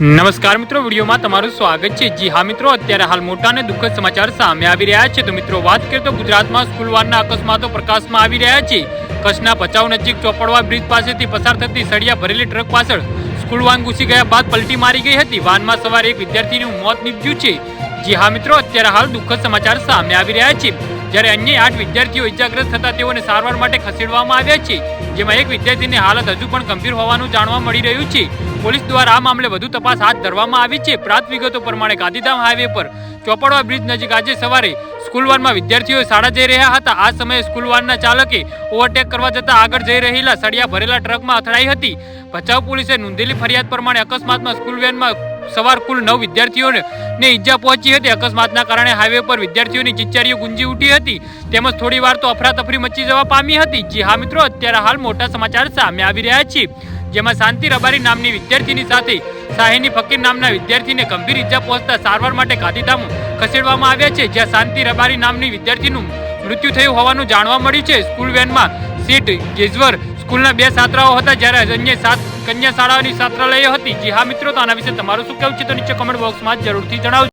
નમસ્કાર મિત્રો, વિડીયોમાં તમારું સ્વાગત છે. જી હા મિત્રો, અત્યારે હાલ મોટા અને દુઃખદ સમાચાર સામે આવી રહ્યા છે. તો મિત્રો, વાત કરીએ તો ગુજરાતમાં સ્કૂલ વાનના અકસ્માતો પ્રકાશમાં આવી રહ્યા છે. કચ્છના ભચાઉ નજીક ચોપડવા બ્રિજ પાસેથી પસાર થતી સળિયા ભરેલી ટ્રક પાછળ સ્કૂલ વાન ઘૂસી ગયા બાદ પલટી મારી ગઈ હતી. વાનમાં સવાર એક વિદ્યાર્થીનું મોત નીપજ્યું છે. જી હા મિત્રો, અત્યારે હાલ દુઃખદ સમાચાર સામે આવી રહ્યા છે. જ્યારે અન્ય આઠ વિદ્યાર્થીઓ ઇજાગ્રસ્ત થતા તેઓને સારવાર માટે ખસેડવામાં આવ્યા છે. જેમાં એક વિદ્યાર્થીની હાલત હજુ પણ ગંભીર હોવાનું જાણવા મળી રહ્યું છે. પોલીસ દ્વારા આ મામલે વધુ તપાસ હાથ ધરવામાં આવી છે. પ્રાપ્ત વિગતો પ્રમાણે ગાંધીધામ હાઈવે પર ચોપડવા બ્રિજ નજીક આજે સવારે સ્કૂલ વાનમાં વિદ્યાર્થીઓ શાળા જઈ રહ્યા હતા. આ સમયે સ્કૂલ વાનના ચાલકે ઓવરટેક કરવા જતા આગળ જઈ રહેલા સળિયા ભરેલા ટ્રકમાં અથડાઈ હતી. ભચાઉ પોલીસે નોંધેલી ફરિયાદ પ્રમાણે અકસ્માતમાં સ્કૂલ વેનમાં સવાર કુલ નવ વિદ્યાર્થીઓને ઈજા પહોંચી હતી. અકસ્માતના કારણે હાઈવે પર વિદ્યાર્થીઓની ચિચ્ચારીઓ ગુંજી ઉઠી હતી. તેમજ થોડી વાર તો અફરાતફરી મચી જવા પામી હતી. જી હા મિત્રો, અત્યારે હાલ મોટા સમાચાર સામે આવી રહ્યા છે. જેમાં શાંતિ રબારી નામની વિદ્યાર્થીની સાથે શાહીની ફકીર નામના વિદ્યાર્થીને ગંભીર ઈજા પહોંચતા સારવાર માટે ગાંધીધામ ખસેડવામાં આવ્યા છે, જ્યાં શાંતિ રબારી નામની વિદ્યાર્થીનું મૃત્યુ થયું હોવાનું જાણવા મળ્યું છે. સ્કૂલ વેનમાં સીટ ગેજવર સ્કૂલના બે છાત્રાઓ હતા, જ્યારે અન્ય સાત કન્યા શાળાઓની છાત્રાલયો હતી. જી હા મિત્રો, તો આના વિશે તમારું શું કહેવું છે, તો નીચે કમેન્ટ બોક્સમાં જરૂરથી જણાવજો.